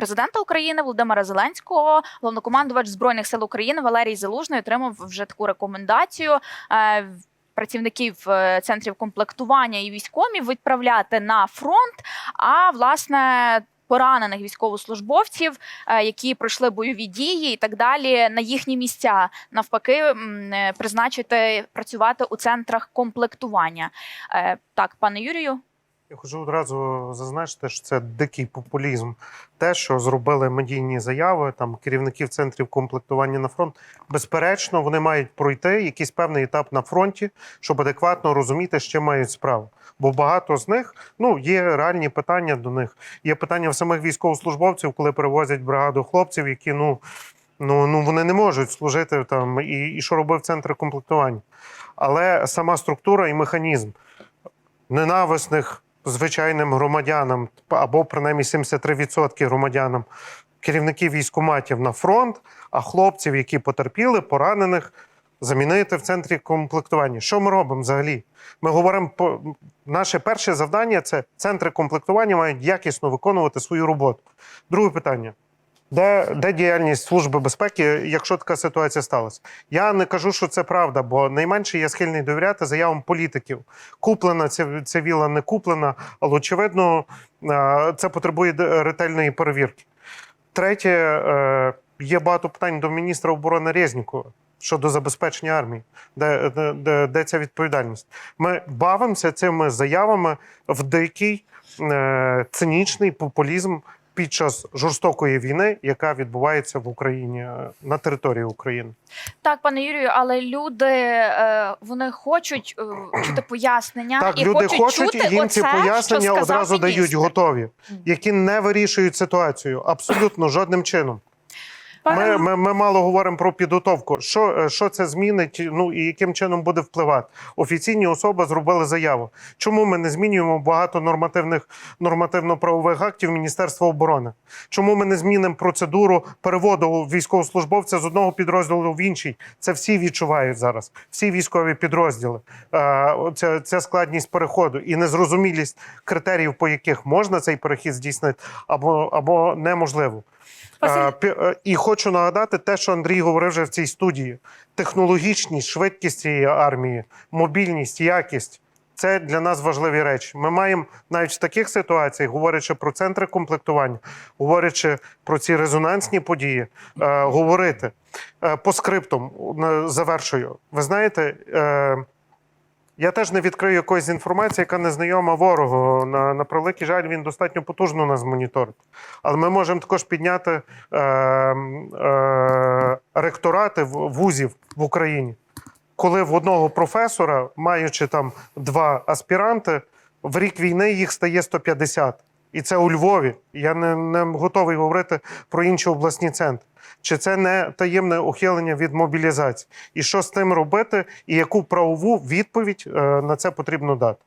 президента України Володимира Зеленського, головнокомандувач збройних сил України Валерій Залужний отримав вже таку рекомендацію. е, Працівників е, центрів комплектування і військомів відправляти на фронт. А власне поранених військовослужбовців, е, які пройшли бойові дії і так далі, на їхні місця навпаки призначити працювати у центрах комплектування. Так, пане Юрію. Я хочу одразу зазначити, що це дикий популізм. Те, що зробили медійні заяви, там керівників центрів комплектування на фронт, безперечно, вони мають пройти якийсь певний етап на фронті, щоб адекватно розуміти, чим мають справу. Бо багато з них ну є реальні питання до них. Є питання в самих військовослужбовців, коли перевозять бригаду хлопців, які ну. Ну, ну вони не можуть служити там і, і що робив центр комплектування. Але сама структура і механізм ненависних звичайним громадянам, або принаймні 73% громадянам, керівників військоматів на фронт, а хлопців, які потерпіли, поранених, замінити в центрі комплектування. Що ми робимо взагалі? Ми говоримо по наше перше завдання це центри комплектування мають якісно виконувати свою роботу. Друге питання. Де, де діяльність Служби безпеки, якщо така ситуація сталася? Я не кажу, що це правда, бо найменше я схильний довіряти заявам політиків. Куплена ця, ця віла не куплена, але очевидно, е, це потребує ретельної перевірки. Третє, е, є багато питань до міністра оборони Резнікова щодо забезпечення армії, де, де, де, ця відповідальність. Ми бавимося цими заявами в дикий е, цинічний популізм під час жорстокої війни, яка відбувається в Україні е, на території України. Так, пане Юрію, але люди е, вони хочуть е, чути пояснення Так, і люди хочуть, хочуть, чути і їм ці пояснення одразу дають готові, які не вирішують ситуацію абсолютно жодним чином. Ми, ми, ми мало говоримо про підготовку. Що, е, що це змінить? Ну і яким чином буде впливати? Офіційні особи зробили заяву. Чому ми не змінюємо багато нормативних нормативно-правових актів Міністерства оборони? Чому ми не змінимо процедуру переводу військовослужбовця з одного підрозділу в інший? Це всі відчувають зараз. Всі військові підрозділи. Е, Ця, ця складність переходу і незрозумілість критеріїв, по яких можна цей перехід здійснити, або, або неможливо. Василь- Е, І хочу нагадати те, що Андрій говорив вже в цій студії: технологічність, швидкість цієї армії, мобільність, якість. Це для нас важливі речі. Ми маємо навіть в таких ситуаціях, говорячи про центри комплектування, говорячи про ці резонансні події, е, говорити Е, по скриптам завершую. Ви знаєте, е, я теж не відкрию якоїсь інформації, яка не знайома ворогу. На, на превеликий жаль, він достатньо потужно нас моніторить. Але ми можемо також підняти е, е, ректорати вузів в Україні, коли в одного професора, маючи там два аспіранти, в рік війни їх стає 150. І це у Львові. Я не, не готовий говорити про інші обласні центри. Чи це не таємне ухилення від мобілізації? І що з тим робити, і яку правову відповідь е, на це потрібно дати?